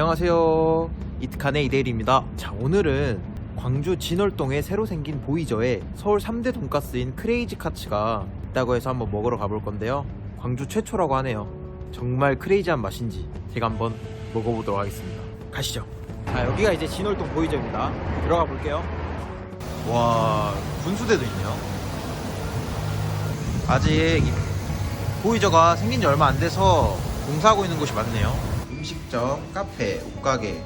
안녕하세요. 이트칸의 이대일입니다. 자, 오늘은 광주 진월동에 새로 생긴 보이저에 서울 3대 돈가스인 크레이지 카츠가 있다고 해서 한번 먹으러 가볼 건데요. 광주 최초라고 하네요. 정말 크레이지한 맛인지 제가 한번 먹어보도록 하겠습니다. 가시죠. 자, 여기가 이제 진월동 보이저입니다. 들어가 볼게요. 와, 분수대도 있네요. 아직 이 보이저가 생긴 지 얼마 안 돼서 공사하고 있는 곳이 많네요. 음식점, 카페, 옷가게,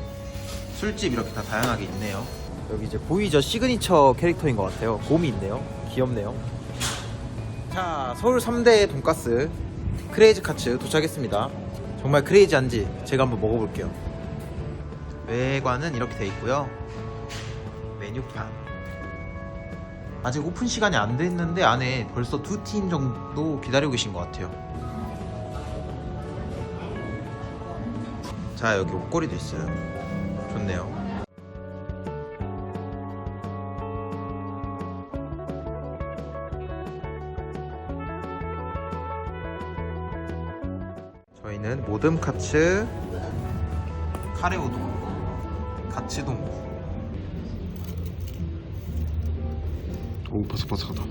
술집 이렇게 다 다양하게 있네요. 여기 이제 보이저 시그니처 캐릭터인 것 같아요. 곰이 있네요. 귀엽네요. 자, 서울 3대 돈가스 크레이지 카츠 도착했습니다. 정말 크레이지한지 제가 한번 먹어볼게요. 외관은 이렇게 돼 있고요. 메뉴판. 아직 오픈 시간이 안 됐는데 안에 벌써 두 팀 정도 기다리고 계신 것 같아요. 자 여기 옷걸이도 있어요. 좋네요. 저희는 모듬 카츠, 카레 우동, 가츠동. 오 바삭바삭하다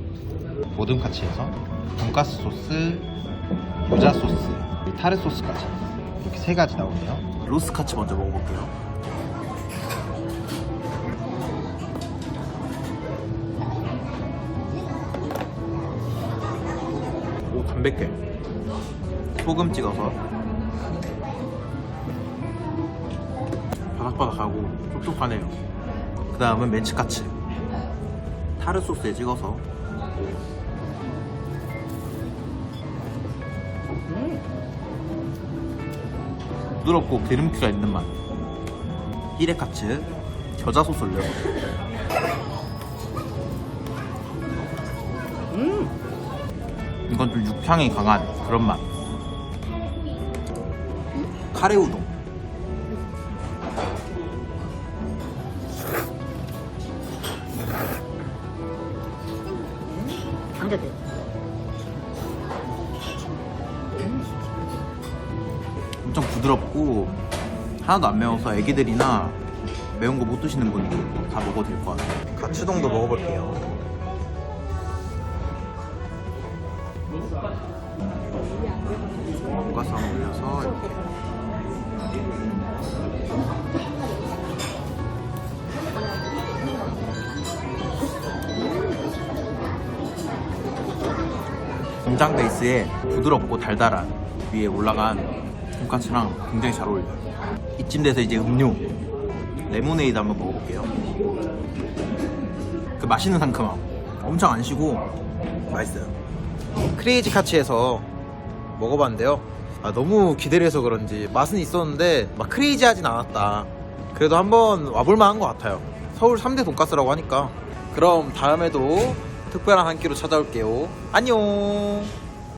모든 카츠에서 돈가스 소스, 유자 소스, 이 타르 소스까지 이렇게 세 가지 나오네요. 로스 카츠 먼저 먹어볼게요. 오 담백해. 소금 찍어서 바삭바삭하고 촉촉하네요. 그 다음은 멘치카츠. 타르 소스에 찍어서 부드럽고 기름기가 있는 맛. 히레카츠 겨자 소스 올려 음! 이건 좀 육향이 강한 그런 맛. 카레 우동. 감자들. 엄청 부드럽고 하나도 안 매워서 애기들이나 매운 거 못 드시는 분들 다 먹어도 될 것 같아요. 가츠동도 먹어볼게요. 돈가스 하나 올려서 이렇게. 공장 베이스에 부드럽고 달달한 위에 올라간 돈까스랑 굉장히 잘 어울려요. 이쯤 돼서 이제 음료 레모네이드 한번 먹어볼게요. 그 맛있는 상큼함 엄청 안 시고 맛있어요. 크레이지 카츠에서 먹어봤는데요. 아, 너무 기대를 해서 그런지 맛은 있었는데 막 크레이지하진 않았다. 그래도 한번 와볼만한 것 같아요. 서울 3대 돈가스라고 하니까. 그럼 다음에도 특별한 한 끼로 찾아올게요. 안녕.